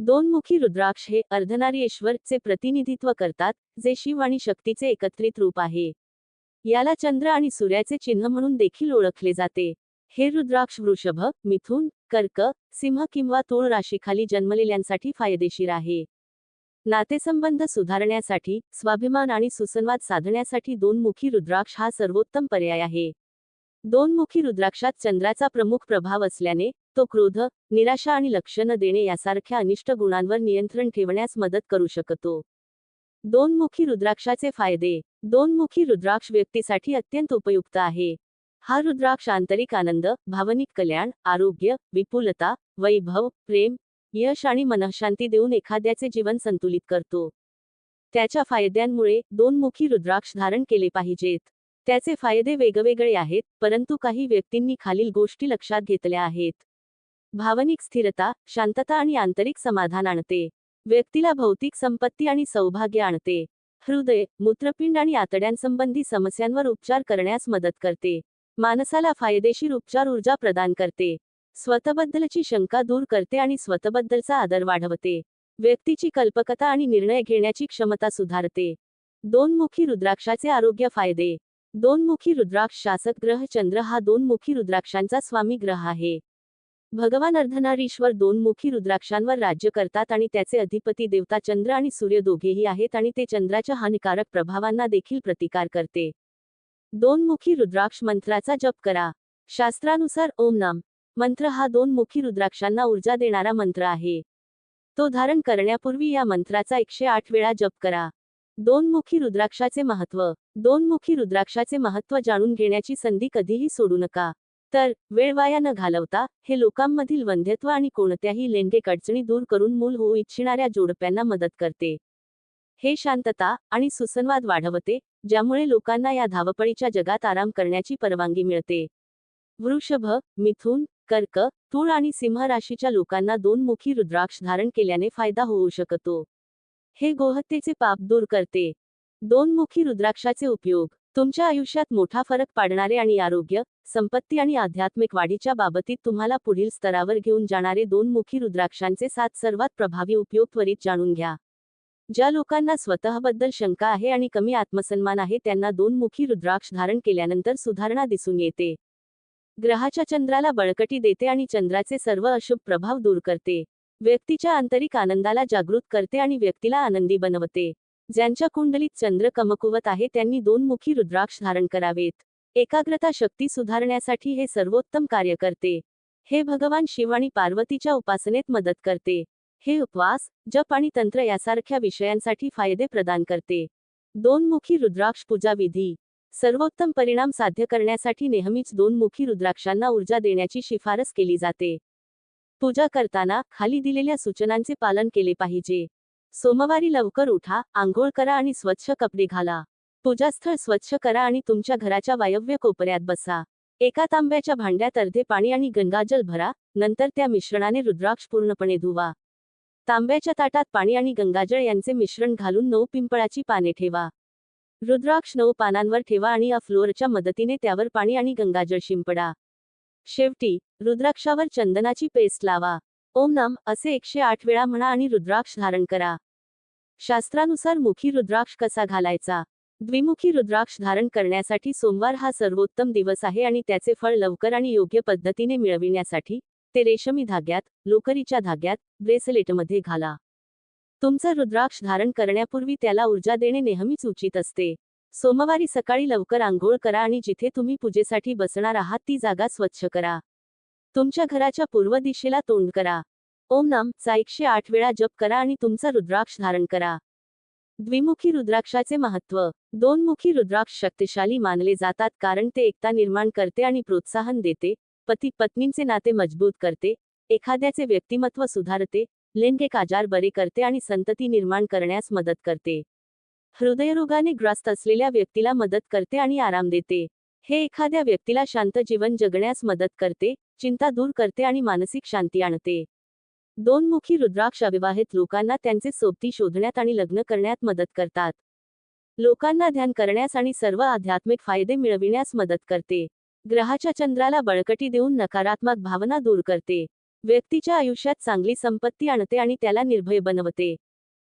दोनमुखी रुद्राक्ष हे अर्धनारीश्वरचे प्रतिनिधित्व करतात जे शिव आणि शक्तीचे एकत्रित रूप आहे. याला चंद्र आणि सूर्याचे चिन्ह म्हणून देखील ओळखले जाते. हे रुद्राक्ष वृषभ मिथुन कर्क सिंह किंवा तूळ राशीखाली जन्मलेल्यांसाठी फायदेशीर आहे. नातेसंबंध सुधारण्यासाठी स्वाभिमान आणि सुसंवाद साधण्यासाठी दोनमुखी रुद्राक्ष हा सर्वोत्तम पर्याय आहे. दोनमुखी रुद्राक्षात चंद्राचा प्रमुख प्रभाव असल्याने तो क्रोध निराशा आणि लक्ष न देणे यासारख्या अनिष्ट गुणांवर नियंत्रण ठेवण्यास मदत करू शकतो. दोनमुखी रुद्राक्षाचे फायदे. दोनमुखी रुद्राक्ष व्यक्तीसाठी अत्यंत उपयुक्त आहे. हा रुद्राक्ष आंतरिक आनंद भावनिक कल्याण आरोग्य विपुलता वैभव प्रेम यश आणि मनःशांती देऊन एखाद्याचे जीवन संतुलित करतो. त्याच्या फायद्यांमुळे दोनमुखी रुद्राक्ष धारण केले पाहिजेत. त्याचे फायदे वेगवेगळे आहेत परंतु काही व्यक्तींनी खालील गोष्टी लक्षात घेतल्या आहेत. भावनिक स्थिरता शांतता आणि आंतरिक समाधान आणते. व्यक्तीला भौतिक संपत्ती आणि सौभाग्य आणते. हृदय मूत्रपिंड आणि आतड्यांसंबंधी समस्यांवर उपचार करण्यास मदत करते. माणसाला फायदेशीर उपचार ऊर्जा प्रदान करते. स्वतःबद्दलची शंका दूर करते आणि स्वतःबद्दलचा आदर वाढवते. व्यक्तीची कल्पकता आणि निर्णय घेण्याची क्षमता सुधारते. दोनमुखी रुद्राक्षाचे आरोग्य फायदे. दोनमुखी रुद्राक्ष शासक ग्रह चंद्र हा दोनमुखी रुद्राक्षांचा स्वामी ग्रह आहे. भगवान अर्धनारीश्वर दोनमुखी रुद्राक्षांवर राज्य करतात आणि त्याचे अधिपती देवता चंद्र आणि सूर्य दोघेही आहेत आणि ते चंद्राच्या हानिकारक प्रभावांना देखील प्रतिकार करते. दोनमुखी रुद्राक्ष मंत्राचा जप करा. शास्त्रानुसार ओम नाम. मंत्र हा दोन मुखी रुद्राक्षांना ऊर्जा देणारा मंत्र आहे. तो धारण करण्यापूर्वी या मंत्राचा एकशे आठ वेळा जप करा. दोनमुखी रुद्राक्षाचे महत्त्व दोनमुखी रुद्राक्षाचे महत्त्व जाणून घेण्याची संधी कधीही सोडू नका. तर वेळ वाया न घालवता हे लोकांमधील वंध्यत्व आणि कोणत्याही लेंडेक अडचणी दूर करून मूल होऊ इच्छिणाऱ्या जोडप्यांना मदत करते. हे शांतता आणि सुसंवाद वाढवते ज्यामुळे लोकांना या धावपळीच्या जगात आराम करण्याची परवानगी मिळते. वृषभ मिथुन कर्क तूळ आणि सिंह राशीच्या लोकांना दोनमुखी रुद्राक्ष धारण केल्याने फायदा होऊ शकतो. हे गोहत्येचे पाप दूर करते. दोनमुखी रुद्राक्षाचे उपयोग. तुमच्या आयुष्यात मोठा फरक पाडणारे आणि आरोग्य संपत्ती आणि आध्यात्मिक वाढीच्या बाबतीत तुम्हाला पुढील स्तरावर घेऊन जाणारे दोनमुखी रुद्राक्षांचे सात सर्वात प्रभावी उपयोग त्वरित जाणून घ्या. ज्या लोकांना स्वतःबद्दल शंका आहे आणि कमी आत्मसन्मान आहे त्यांना दोनमुखी रुद्राक्ष धारण केल्यानंतर सुधारणा दिसून येते. ग्रहाच्या चंद्राला बळकटी देते आणि चंद्राचे सर्व अशुभ प्रभाव दूर करते. व्यक्तीच्या आंतरिक आनंदाला जागृत करते आणि व्यक्तीला आनंदी बनवते. ज्यांच्या कुंडलीत चंद्र कमकुवत आहे त्यांनी दोनमुखी रुद्राक्ष धारण करावेत. एकाग्रता शक्ती सुधारण्यासाठी हे सर्वोत्तम कार्य करते. हे भगवान शिव आणि पार्वतीच्या उपासनेत मदत करते. हे उपवास जप आणि तंत्र यासारख्या विषयांसाठी फायदे प्रदान करते. दोनमुखी रुद्राक्ष पूजा विधी. सर्वोत्तम परिणाम साध्य करण्यासाठी नेहमीच दोनमुखी रुद्राक्षांना ऊर्जा देण्याची शिफारस केली जाते. पूजा करताना खाली दिलेल्या सूचनांचे पालन केले पाहिजे. सोमवारी लवकर उठा आंघोळ करा आणि स्वच्छ कपडे घाला. पूजास्थळ स्वच्छ करा आणि तुमच्या घराच्या वायव्य कोपऱ्यात बसा. एका तांब्याच्या भांड्यात अर्धे पाणी आणि गंगाजल भरा नंतर त्या मिश्रणाने रुद्राक्ष पूर्णपणे धुवा. तांब्याच्या ताटात पाणी आणि गंगाजळ यांचे मिश्रण घालून नऊ पिंपळाची पाने ठेवा. रुद्राक्ष नऊ पानांवर ठेवा आणि फ्लोअरच्या मदतीने त्यावर पाणी आणि गंगाजळ शिंपडा. शेवटी रुद्राक्षावर चंदनाची पेस्ट लावा. ओम नाम असे एकशे आठ वेळा म्हणा आणि रुद्राक्ष धारण करा. शास्त्रानुसार मुखी रुद्राक्ष कसा घालायचा? द्विमुखी रुद्राक्ष धारण करण्यासाठी सोमवार हा सर्वोत्तम दिवस आहे आणि त्याचे फळ लवकर आणि योग्य पद्धतीने मिळविण्यासाठी ते रेशमी धाग्यात लोकरीच्या धाग्यात ब्रेसलेटमध्ये घाला. तुमचं रुद्राक्ष धारण करण्यापूर्वी त्याला ऊर्जा देणे नेहमीच उचित असते. सोमवारी सकाळी लवकर आंघोळ करा आणि जिथे तुम्ही पूजेसाठी बसणार आहात ती जागा स्वच्छ करा. तुमच्या घराच्या पूर्व दिशेला तोंड करा. ओम नाम चा एकशे आठ वेळा जप करा आणि तुमचा रुद्राक्ष धारण करा. द्विमुखी रुद्राक्षाचे महत्त्व दोनमुखी रुद्राक्ष शक्तिशाली मानले जातात कारण ते एकता निर्माण करते आणि प्रोत्साहन देते पती पत्नींचे नाते मजबूत करते एखाद्याचे व्यक्तिमत्व सुधारते लैंगिक आजार बरे करते आणि संतती निर्माण करण्यास मदत करते. हृदयरोगाने ग्रस्त असलेल्या व्यक्तीला मदत करते आणि आराम देते. हे एखाद्या व्यक्तीला शांत जीवन जगण्यास मदत करते चिंता दूर करते आणि मानसिक शांती आणते. दोनमुखी रुद्राक्ष अविवाहित लोकांना त्यांचे सोबती शोधण्यात आणि लग्न करण्यात मदत करतात. लोकांना ध्यान करण्यास आणि सर्व आध्यात्मिक फायदे मिळविण्यास मदत करते. ग्रहाच्या चंद्राला बळकटी देऊन नकारात्मक भावना दूर करते. व्यक्तीच्या आयुष्यात चांगली संपत्ती आणते आणि त्याला निर्भय बनवते.